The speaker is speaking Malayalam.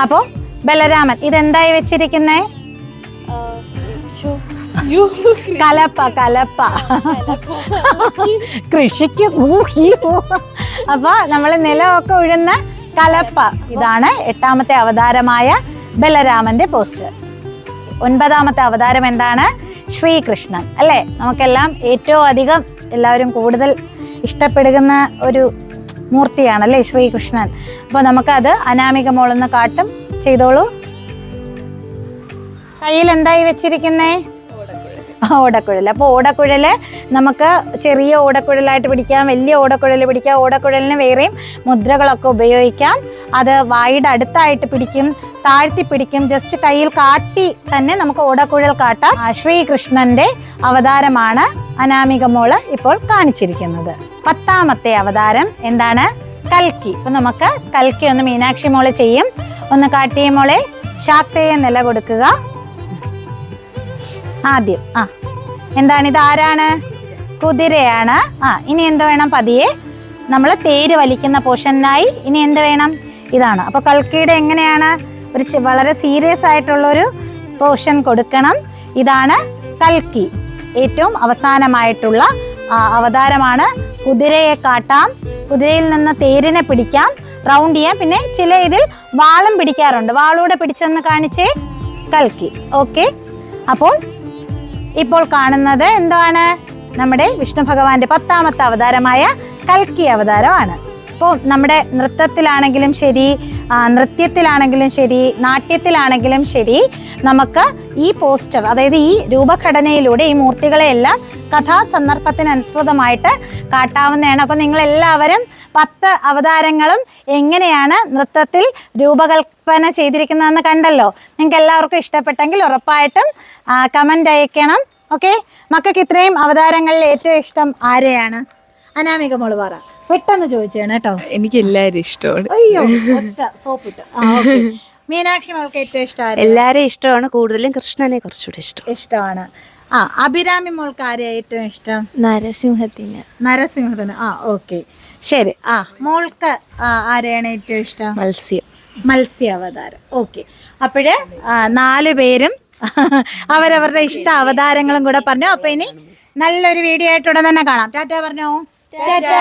അപ്പോൾ ബലരാമൻ ഇതെന്തായി വെച്ചിരിക്കുന്നേ? കലപ്പ കലപ്പ. കൃഷിക്ക്. അപ്പൊ നമ്മൾ നിലമൊക്കെ ഉഴുന്ന കലപ്പ. ഇതാണ് എട്ടാമത്തെ അവതാരമായ ബലരാമന്റെ പോസ്റ്റർ. ഒൻപതാമത്തെ അവതാരം എന്താണ്? ശ്രീകൃഷ്ണൻ. അല്ലേ? നമുക്കെല്ലാം ഏറ്റവും അധികം എല്ലാവരും കൂടുതൽ ഇഷ്ടപ്പെടുന്ന ഒരു മൂർത്തിയാണ് അല്ലേ ശ്രീകൃഷ്ണൻ? അപ്പോൾ നമുക്കത് അനാമിക മോളെന്ന് കാട്ടും. ചെയ്തോളൂ. കയ്യിൽ എന്തായി വെച്ചിരിക്കുന്നേ ഓടക്കുഴൽ. അപ്പോൾ ഓടക്കുഴൽ നമുക്ക് ചെറിയ ഓടക്കുഴലായിട്ട് പിടിക്കാം വലിയ ഓടക്കുഴൽ പിടിക്കാം. ഓടക്കുഴലിന് വേറെയും മുദ്രകളൊക്കെ ഉപയോഗിക്കാം. അത് വായുടെ അടുത്തായിട്ട് പിടിക്കും താഴ്ത്തി പിടിക്കും. ജസ്റ്റ് കയ്യിൽ കാട്ടി തന്നെ നമുക്ക് ഓടക്കുഴൽ കാട്ടാം. ശ്രീകൃഷ്ണന്റെ അവതാരമാണ് അനാമിക മോൾ ഇപ്പോൾ കാണിച്ചിരിക്കുന്നത്. പത്താമത്തെ അവതാരം എന്താണ്? കൽക്കി. അപ്പൊ നമുക്ക് കൽക്കി ഒന്ന് മീനാക്ഷി മോളെ ചെയ്യും. ഒന്ന് കാട്ടിയ മോളെ ശാക്തയെ നില കൊടുക്കുക. ആദ്യം ആ. എന്താണ് ഇത് ആരാണ്? കുതിരയാണ്. ആ ഇനി എന്ത് വേണം പതിയെ? നമ്മൾ തേര് വലിക്കുന്ന പോർഷനായി ഇനി എന്ത് വേണം? ഇതാണ്. അപ്പോൾ കൽക്കിയുടെ എങ്ങനെയാണ്? ഒരു വളരെ സീരിയസ് ആയിട്ടുള്ളൊരു പോർഷൻ കൊടുക്കണം. ഇതാണ് കൽക്കി. ഏറ്റവും അവസാനമായിട്ടുള്ള അവതാരമാണ്. കുതിരയെ കാട്ടാം. കുതിരയിൽ നിന്ന് തേരിനെ പിടിക്കാം. റൗണ്ട് ചെയ്യാം. പിന്നെ ചില ഇതിൽ വാളും പിടിക്കാറുണ്ട്. വാളൂടെ പിടിച്ചെന്ന് കാണിച്ചേ കൽക്കി. ഓക്കെ അപ്പോൾ ഇപ്പോൾ കാണുന്നത് എന്താണ്? നമ്മുടെ വിഷ്ണു ഭഗവാന്റെ പത്താമത്തെ അവതാരമായ കൽക്കി അവതാരമാണ്. ഇപ്പോൾ നമ്മുടെ നൃത്തത്തിലാണെങ്കിലും ശരി നൃത്യത്തിലാണെങ്കിലും ശരി നാട്യത്തിലാണെങ്കിലും ശരി നമുക്ക് ഈ പോസ്റ്റർ അതായത് ഈ രൂപഘടനയിലൂടെ ഈ മൂർത്തികളെയെല്ലാം കഥാസന്ദർഭത്തിനനുസൃതമായിട്ട് കാട്ടാവുന്നതാണ്. അപ്പം നിങ്ങളെല്ലാവരും പത്ത് അവതാരങ്ങളും എങ്ങനെയാണ് നൃത്തത്തിൽ രൂപകൽപ്പന ചെയ്തിരിക്കുന്നതെന്ന് കണ്ടല്ലോ. നിങ്ങൾക്ക് എല്ലാവർക്കും ഇഷ്ടപ്പെട്ടെങ്കിൽ ഉറപ്പായിട്ടും കമന്റ് അയക്കണം. ഓക്കെ മക്കൾക്ക് ഇത്രയും അവതാരങ്ങളിൽ ഏറ്റവും ഇഷ്ടം ആരെയാണ്? അനാമിക മോൾ പറ പെട്ടെന്ന് ചോദിച്ചാണ് കേട്ടോ. എനിക്ക് എല്ലാവരും ഇഷ്ടമാണ്. അയ്യോ ഒറ്റ സോപ്പിട്ട് ആ, okay. മീനാക്ഷി മോൾക്ക് ഏറ്റവും ഇഷ്ടമാണ് എല്ലാരും എല്ലാവരെയും ഇഷ്ടമാണ്. കൂടുതലും കൃഷ്ണനെ കുറച്ചുകൂടി ഇഷ്ടം. ഇഷ്ടമാണ്. ആ അഭിരാമി മോൾക്ക് ആരെയാ ഏറ്റവും ഇഷ്ടം? നരസിംഹത്തിന്. നരസിംഹത്തിന്. ആ ഓക്കെ ശരി. ആ മോൾക്ക് ആ, ആരെയാണ് ഏറ്റവും ഇഷ്ടം? മത്സ്യം. മത്സ്യാവതാരം. ഓക്കെ അപ്പോഴ് നാല് പേരും അവരവരുടെ ഇഷ്ട അവതാരങ്ങളും കൂടെ പറഞ്ഞു. അപ്പൊ ഇനി നല്ലൊരു വീഡിയോ ആയിട്ട് ഉടൻ തന്നെ കാണാം. ടാറ്റ പറഞ്ഞോ? ടാറ്റ.